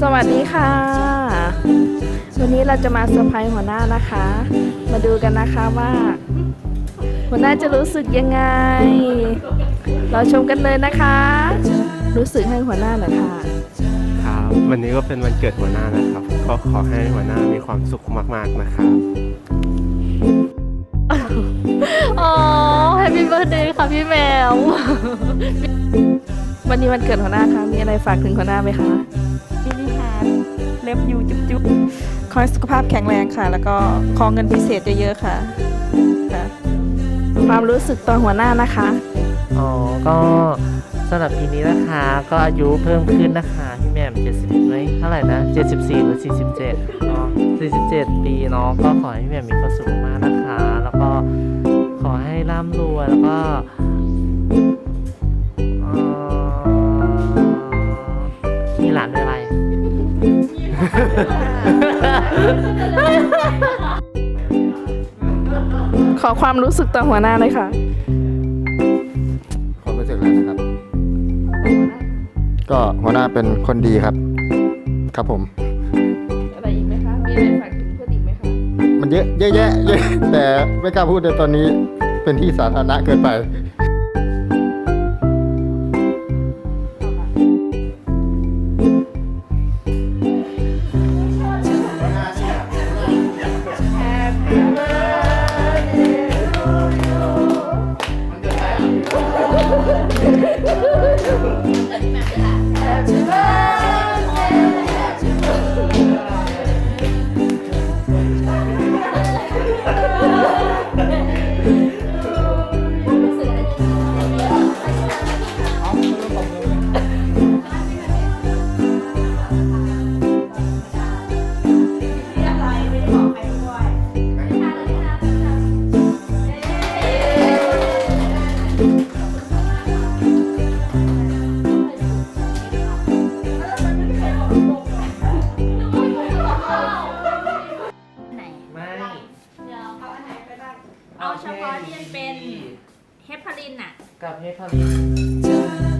สวัสดีค่ะ วันนี้เราจะมาเซอร์ไพรส์หัวหน้านะคะ มาดูกันนะคะว่า หัวหน้าจะรู้สึกยังไง เราชมกันเลยนะคะ รู้สึกให้หัวหน้าหน่อยค่ะครับวันนี้ก็เป็นวันเกิดหัวหน้านะครับ ก็ขอให้หัวหน้ามีความสุขมาก ๆนะครับอ๋อแฮปปี้เบิร์ดเดย์ค่ะพี่แมว วันนี้วันเกิดหัวหน้าคะมีอะไรฝากถึงหัวหน้าไหมคะมินิฮาร์ดเล็บยูจุ๊บจุ๊บขอให้สุขภาพแข็งแรงค่ะ แล้วก็ขอเงินพิเศษเยอะๆค่ะค่ะ ความรู้สึกตอนหัวหน้านะคะ อ๋อ ก็สำหรับปีนี้นะคะ ก็อายุเพิ่มขึ้นนะคะพี่แหม่ม70เฮ้ยเท่าไหร่นะ 74 หรือ 47 อ๋อ 47 ปีเนาะ ก็ขอให้พี่แหม่มมีความสุขมาก ขอความรู้สึกตอนหัวหน้าเลยค่ะ ความรู้สึกแล้วนะครับ ก็หัวหน้าเป็นคนดีครับ ครับผม อะไรอีกไหมคะ มีอะไรฝากถึงเพื่อนอีกไหมคะ มันเยอะเยอะแยะเยอะแต่ไม่กล้าพูดในตอนนี้เป็นที่สาธารณะเกินไป เอาเฉพาะที่มันเป็นเฮปารินอะ กับเฮพาริน